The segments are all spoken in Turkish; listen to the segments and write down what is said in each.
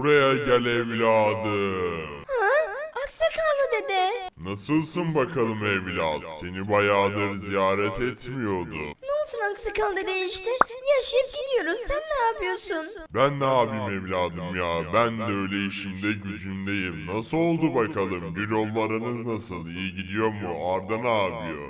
Buraya gel evladım. Ha? Aksakallı dede. Nasılsın bakalım evlat? Seni bayağıdır ziyaret etmiyordu. Ne olsun aksakallı dede işte. Yaşayıp gidiyoruz. Sen ne yapıyorsun? Ben ne yapayım evladım ya? Ben de öyle işimde gücümdeyim. Nasıl oldu bakalım? Gül yollarınız nasıl? İyi gidiyor mu? Arda ne yapıyor?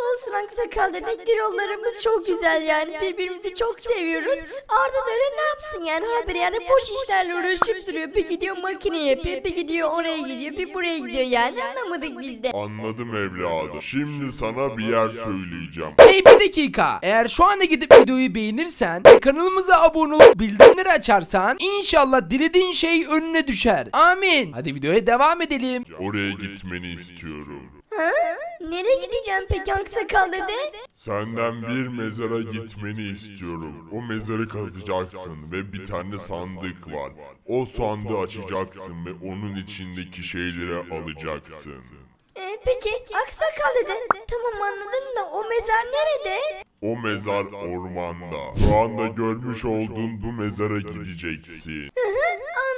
Olsun aksakallı dede. Gürollarımız çok güzel yani. Birbirimizi çok seviyoruz. Arda da ne yapsın yani haberi yani boş işlerle uğraşıp duruyor. Bir gidiyor makine yapıyor. Bir gidiyor oraya gidiyor. Bir buraya gidiyor yani. Anlamadık biz de. Anladım evladım. Şimdi sana bir yer söyleyeceğim. Hey bir dakika. Eğer şu anda gidip videoyu beğenirsen ve kanalımıza abone olup bildirimleri açarsan inşallah dilediğin şey önüne düşer. Amin. Hadi videoya devam edelim. Oraya gitmeni istiyorum. Ha? Nereye gideceğim peki aksakallı dede? Senden bir mezara gitmeni istiyorum. O mezarı kazacaksın ve bir tane sandık var. O sandığı açacaksın ve onun içindeki şeyleri alacaksın. Ee, peki aksakallı dede. Tamam anladım da o mezar nerede? O mezar ormanda. Şu anda görmüş olduğun bu mezara gideceksin.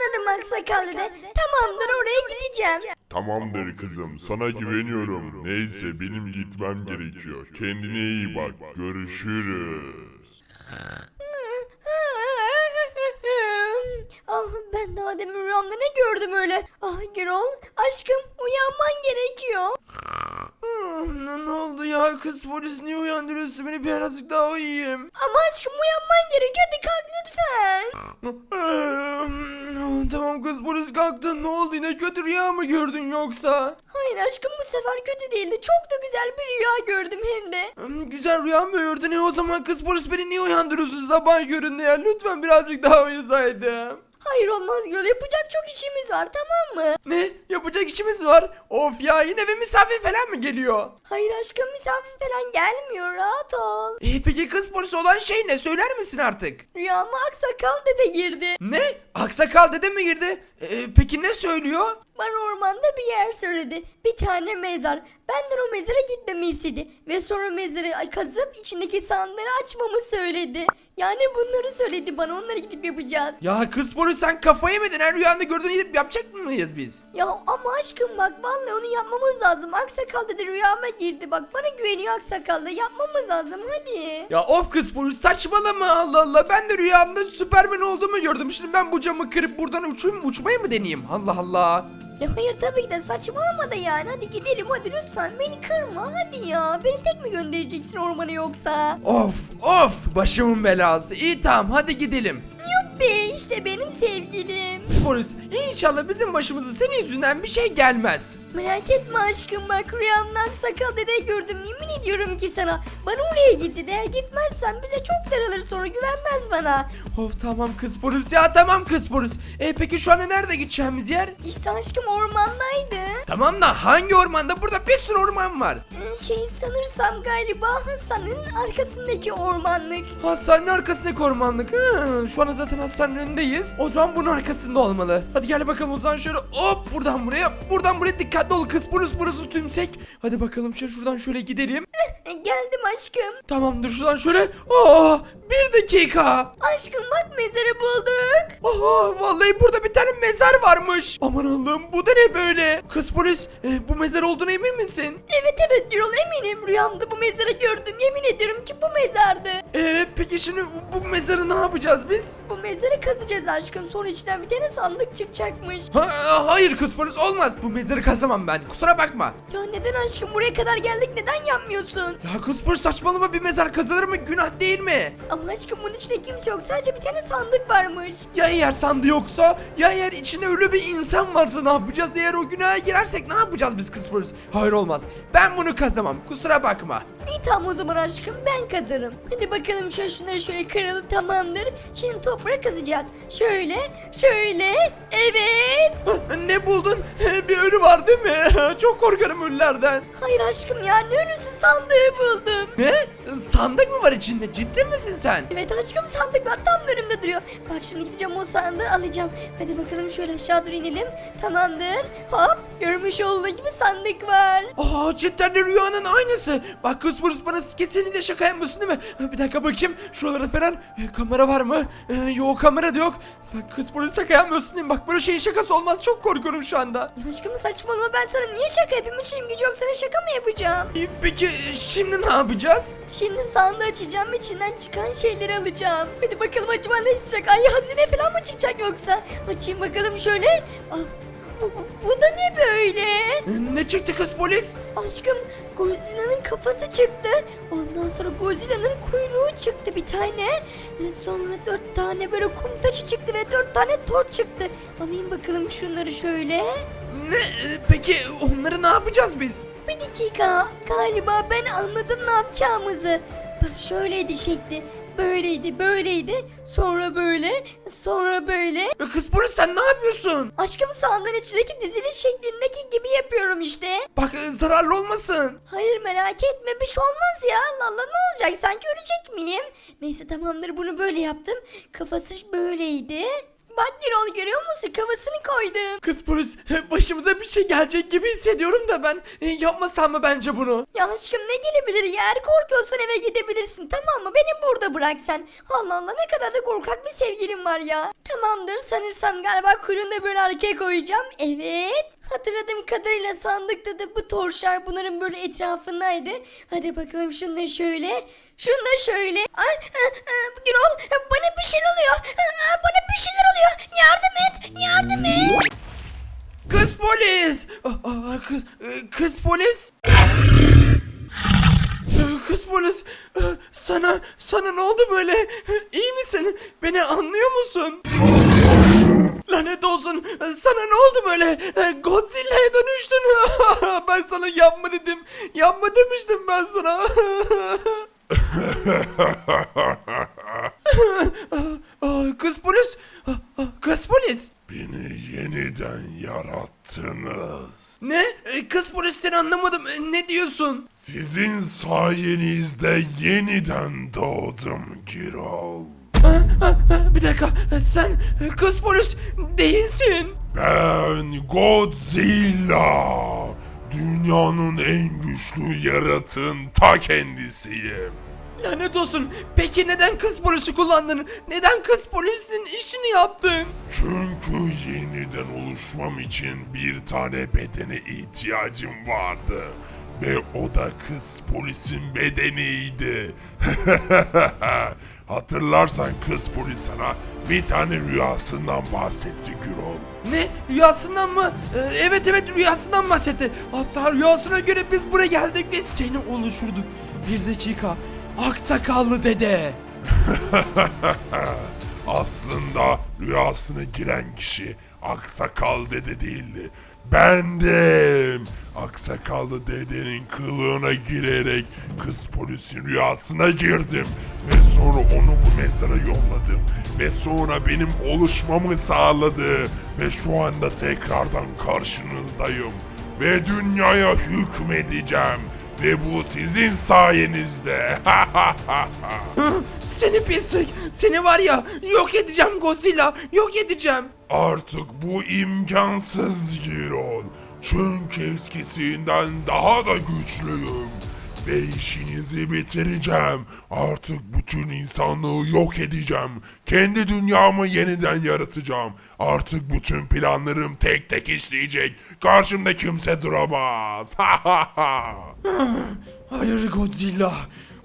Anladım aksakallı dede. Tamamdır oraya gideceğim. Tamamdır kızım, sana güveniyorum. Neyse benim gitmem gerekiyor. Kendine iyi bak. Görüşürüz. ah ben daha demin rüyamda ne gördüm öyle? Ah Gürol aşkım uyanman gerekiyor. Ne, ne oldu ya kız polis niye uyandırıyorsun beni birazcık daha uyuyayım. Ama aşkım uyanman gerekiyor hadi kalk lütfen. Tamam kız polis kalktın ne oldu yine kötü rüya mı gördün yoksa? Hayır aşkım bu sefer kötü değildi çok da güzel bir rüya gördüm hem de. Hmm, Güzel rüya mı gördün e o zaman kız polis beni niye uyandırıyorsun sabah köründe ya lütfen birazcık daha uyusaydım. Hayır olmaz Gürol yapacak çok işimiz var tamam mı? Ne yapacak işimiz var of ya yine bir misafir falan mı geliyor? Hayır aşkım misafir falan gelmiyor rahat ol. E peki kız polisi olan şey ne söyler misin artık? Rüyama aksakal dede girdi. Ne? Aksakal dede mi girdi? E, peki ne söylüyor? Bana ormanda bir yer söyledi. Bir tane mezar. Benden o mezara gitmemi istedi. Ve sonra mezarı kazıp içindeki sandığı açmamı söyledi. Yani bunları söyledi bana. Onları gidip yapacağız. Ya kız polis sen kafayı mı yedin? Her rüyanda gördüğünü gidip yapacak mıyız biz? Ya ama aşkım bak vallahi onu yapmamız lazım. Aksakal dedi rüyama girdi. Bak bana güveniyor aksakallı. Yapmamız lazım hadi. Ya of kız polis saçmalama Allah Allah. Ben de rüyamda Süpermen olduğumu gördüm. Şimdi ben bu camı kırıp buradan uçayım, uçmayı mı deneyeyim? Allah Allah. Ya hayır tabii ki de saçmalama da yani. Hadi gidelim hadi lütfen. Beni kırma hadi ya. Beni tek mi göndereceksin ormana yoksa? Of of başımın belası. İyi tamam hadi gidelim. Yuppi işte benim sevgilim. Kız polis inşallah bizim başımıza senin yüzünden bir şey gelmez. Merak etme aşkım bak rüyamdan sakal dede gördüm yemin ediyorum ki sana. Bana oraya gitti de gitmezsen bize çok daralır sonra güvenmez bana. Of tamam kız polis ya tamam kız polis. E peki şu anda nerede gideceğimiz yer? İşte aşkım ormandaydı. Tamam da hangi ormanda? Burada bir sürü orman var. Ee, Şey sanırsam galiba Hasan'ın arkasındaki ormanlık. Hastanenin arkasındaki ormanlık. Hı, şu an zaten hastanenin önündeyiz. O zaman bunun arkasında olmalı. Hadi gel bakalım o zaman şöyle hop buradan buraya. Buradan buraya dikkatli ol kız polis burası tümsek. Hadi bakalım şöyle şuradan şöyle gidelim. Ee, Geldim aşkım. Tamamdır şuradan şöyle. Aa, bir dakika. Aşkım bak mezarı bulduk. Aha vallahi burada bir tane mezar varmış. Aman Allah'ım bu da ne böyle? Kız polis e, bu mezar olduğuna emin misin? Evet evet Gürol eminim rüyamda bu mezarı gördüm yemin ediyorum ki bu mezardı. E, peki şimdi bu, mezarı ne yapacağız biz? Bu mezarı kazacağız aşkım sonra içinden bir tane sandık çıkacakmış. Ha, hayır kız polis olmaz. Bu mezarı kazamam ben. Kusura bakma. Ya neden aşkım buraya kadar geldik neden yapmıyorsun? Ya kız polis saçmalama bir mezar kazılır mı? Günah değil mi? Ama aşkım bunun içinde kimse yok sadece bir tane sandık varmış. Ya eğer sandı yoksa? Ya eğer içinde ölü bir insan varsa ne yapacağız? Eğer o günaha girersek ne yapacağız biz kız polis? Hayır olmaz. Ben bunu kazamam. Kusura bakma. İyi tamam o zaman aşkım ben kazarım. Hadi bakalım şöyle şunları şöyle kıralım tamamdır. Şimdi toprağı kazacağız. Şöyle şöyle evet. Ne buldun? Bir ölü var değil mi? Çok korkarım ölülerden. Hayır aşkım ya ne ölüsü sandığı buldum. Ne? Sandık mı var içinde? Ciddi misin sen? Evet aşkım sandık var tam önümde duruyor. Bak şimdi gideceğim o sandığı alacağım. Hadi bakalım şöyle aşağı doğru inelim. Tamamdır. Hop görmüş olduğu gibi sandık var. Aa cidden de rüyanın aynısı. Bak kız polis bana kesinlikle şaka yapmıyorsun değil mi? Bir dakika bakayım. Şuralara falan e, kamera var mı? E, yok kamera da yok. Bak kız polis şaka yapmıyorsun değil mi? Bak böyle şeyin şakası olmaz. Çok korkuyorum şu anda. Ya aşkım saçmalama ben sana niye şaka yapayım? İşim gücü yok sana şaka mı yapacağım? E, Peki e, şimdi ne yapacağız? Şimdi sandığı açacağım içinden çıkan şeyleri alacağım. Hadi bakalım acaba ne çıkacak? Ay hazine falan mı çıkacak yoksa? Açayım bakalım şöyle. Ah, bu, bu, bu da ne böyle? E, Ne çıktı kız polis? Aşkım Godzilla'nın kafası çıktı. Ondan sonra Godzilla'nın kuyruğu çıktı bir tane. E, Sonra dört tane böyle kum taşı çıktı ve dört tane torç çıktı. Alayım bakalım şunları şöyle. Ne? e, Peki onları ne yapacağız biz? Bir dakika. Galiba ben anladım ne yapacağımızı. Bak şöyleydi şekli. Böyleydi, böyleydi. Sonra böyle, sonra böyle. E, Kız polis sen ne yapıyorsun? Aşkım sandığın içindeki dizili şeklindeki gibi yapıyorum işte. Bak e, zararlı olmasın. Hayır merak etme bir şey olmaz ya. Allah Allah ne olacak sanki ölecek miyim? Neyse tamamdır bunu böyle yaptım. Kafası böyleydi. Bak Gürol görüyor musun kafasını koydum. Kız polis e, başımıza bir şey gelecek gibi hissediyorum da ben e, yapmasam mı bence bunu? Ya aşkım ne gelebilir ya? Eğer korkuyorsan eve gidebilirsin tamam mı? Beni burada bırak sen. Allah Allah ne kadar da korkak bir sevgilim var ya. Tamamdır sanırsam galiba kuyruğunda böyle arkaya koyacağım. Evet. Hatırladığım kadarıyla sandıkta da bu torşlar bunların böyle etrafındaydı. Hadi bakalım şunu da şöyle. Şunu da şöyle. Ay, a, a, Gürol bana bir şey oluyor. Kız polis! E, Kız polis, e, sana sana ne oldu böyle? İyi misin? Beni anlıyor musun? Lanet olsun. e, Sana ne oldu böyle? Godzilla'ya dönüştün. ben sana yapma dedim. Yapma demiştim ben sana. Kız polis. Kız polis. Beni yeniden yarattınız. Ne? E, Kız polis seni anlamadım. E, Ne diyorsun? Sizin sayenizde yeniden doğdum Girol. Ha, ha, ha, Bir dakika. E, Sen e, kız polis değilsin. Ben Godzilla. Dünyanın en güçlü yaratığın ta kendisiyim. Lanet olsun. Peki neden kız polisi kullandın? Neden kız polisin işini yaptın? Çünkü yeniden oluşmam için bir tane bedene ihtiyacım vardı. Ve o da kız polisin bedeniydi. Hatırlarsan kız polis sana bir tane rüyasından bahsetti Gürol. Ne? Rüyasından mı? E, evet evet rüyasından bahsetti. Hatta rüyasına göre biz buraya geldik ve seni oluşturduk. Bir dakika. Aksakallı dede. Aslında rüyasına giren kişi Aksakal dede değildi. Bendim. Aksakallı dedenin kılığına girerek kız polisin rüyasına girdim. Ve sonra onu bu mezara yolladım. Ve sonra benim oluşmamı sağladı. Ve şu anda tekrardan karşınızdayım. Ve dünyaya hükmedeceğim. Ve bu sizin sayenizde. Seni pislik. Seni var ya yok edeceğim Godzilla. Yok edeceğim. Artık bu imkansız Girol. Çünkü eskisinden daha da güçlüyüm. Ve işinizi bitireceğim. Artık bütün insanlığı yok edeceğim. Kendi dünyamı yeniden yaratacağım. Artık bütün planlarım tek tek işleyecek. Karşımda kimse duramaz. Ha. Hayır Godzilla.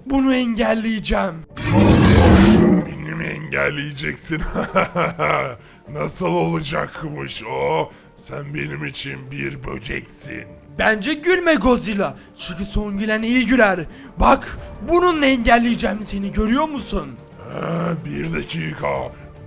Bunu engelleyeceğim. Beni mi engelleyeceksin? Nasıl olacakmış o? Sen benim için bir böceksin. Bence gülme Godzilla. Çünkü son gülen iyi güler. Bak bununla engelleyeceğim seni görüyor musun? Ha, bir dakika.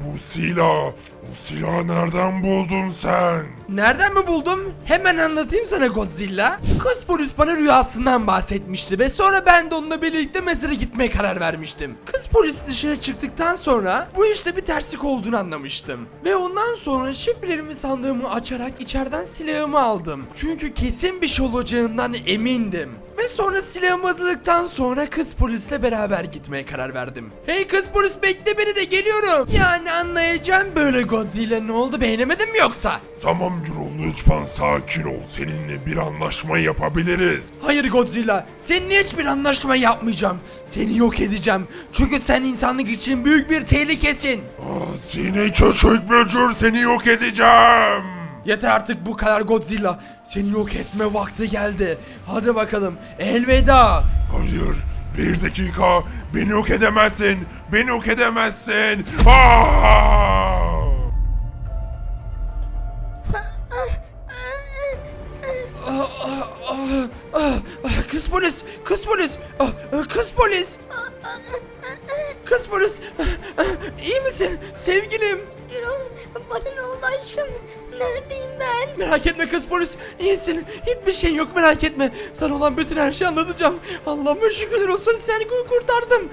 Bu silah silahı nereden buldun sen? Nereden mi buldum? Hemen anlatayım sana Godzilla. Kız polis bana rüyasından bahsetmişti ve sonra ben de onunla birlikte mezara gitmeye karar vermiştim. Kız polis dışarı çıktıktan sonra bu işte bir terslik olduğunu anlamıştım. Ve ondan sonra şifrelerimi sandığımı açarak içeriden silahımı aldım. Çünkü kesin bir şey olacağından emindim. Ve sonra silahımı hazırladıktan sonra kız polisle beraber gitmeye karar verdim. Hey kız polis bekle beni de geliyorum. Yani anlayacağım böyle Godzilla ne oldu beğenemedin mi yoksa? Tamam Gürol lütfen sakin ol. Seninle bir anlaşma yapabiliriz. Hayır Godzilla, seninle hiçbir anlaşma yapmayacağım. Seni yok edeceğim. Çünkü sen insanlık için büyük bir tehlikesin. Ah, seni küçük bücür seni yok edeceğim. Yeter artık bu kadar Godzilla. Seni yok etme vakti geldi. Hadi bakalım, elveda. Hayır bir dakika beni yok edemezsin. Beni yok edemezsin. Ah, kız polis, ah, ah, kız polis. Kız polis, ah, ah, iyi misin sevgilim? Gürol bana ne oldu aşkım? Neredeyim ben? Merak etme kız polis. iyisin. Hiçbir şey yok merak etme. Sana olan bütün her şeyi anlatacağım. Allah'ıma şükürler olsun seni kur- kurtardım.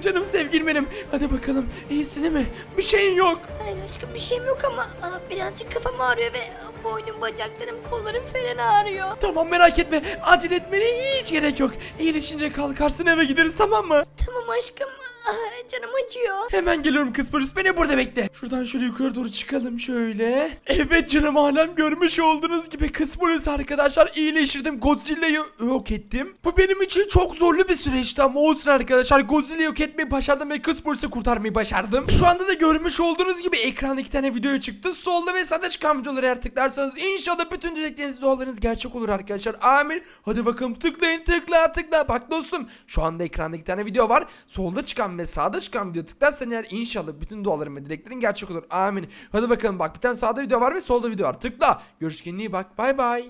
Canım sevgilim benim. Hadi bakalım. İyisin değil mi? Bir şeyin yok. Hayır aşkım bir şeyim yok ama aa, birazcık kafam ağrıyor ve boynum, bacaklarım, kollarım falan ağrıyor. Tamam merak etme. Acele etmene hiç gerek yok. İyileşince kalkarsın eve gideriz tamam mı? Tamam aşkım. Aa, canım acıyor. Hemen geliyorum kız polis beni burada bekle. Şuradan şöyle yukarı doğru çıkalım şöyle. Evet canım alem görmüş olduğunuz gibi kız polis arkadaşlar iyileştirdim. Godzilla'yı yok ettim. Bu benim için çok zorlu bir süreçti ama olsun arkadaşlar. Godzilla'yı yok etmeyi başardım ve kız polisi kurtarmayı başardım. Şu anda da görmüş olduğunuz gibi ekranda iki tane video çıktı. Solda ve sağda çıkan videoları eğer tıklarsanız inşallah bütün dilekleriniz dualarınız gerçek olur arkadaşlar. Amin. Hadi bakalım tıklayın tıkla tıkla. Bak dostum şu anda ekranda iki tane video var. Solda çıkan ve sağda çıkan video tıklarsan eğer inşallah bütün duaların ve dileklerin gerçek olur. Amin. Hadi bakalım bak bir tane sağda video var ve solda video var. Tıkla. İyi bak. Bay bay.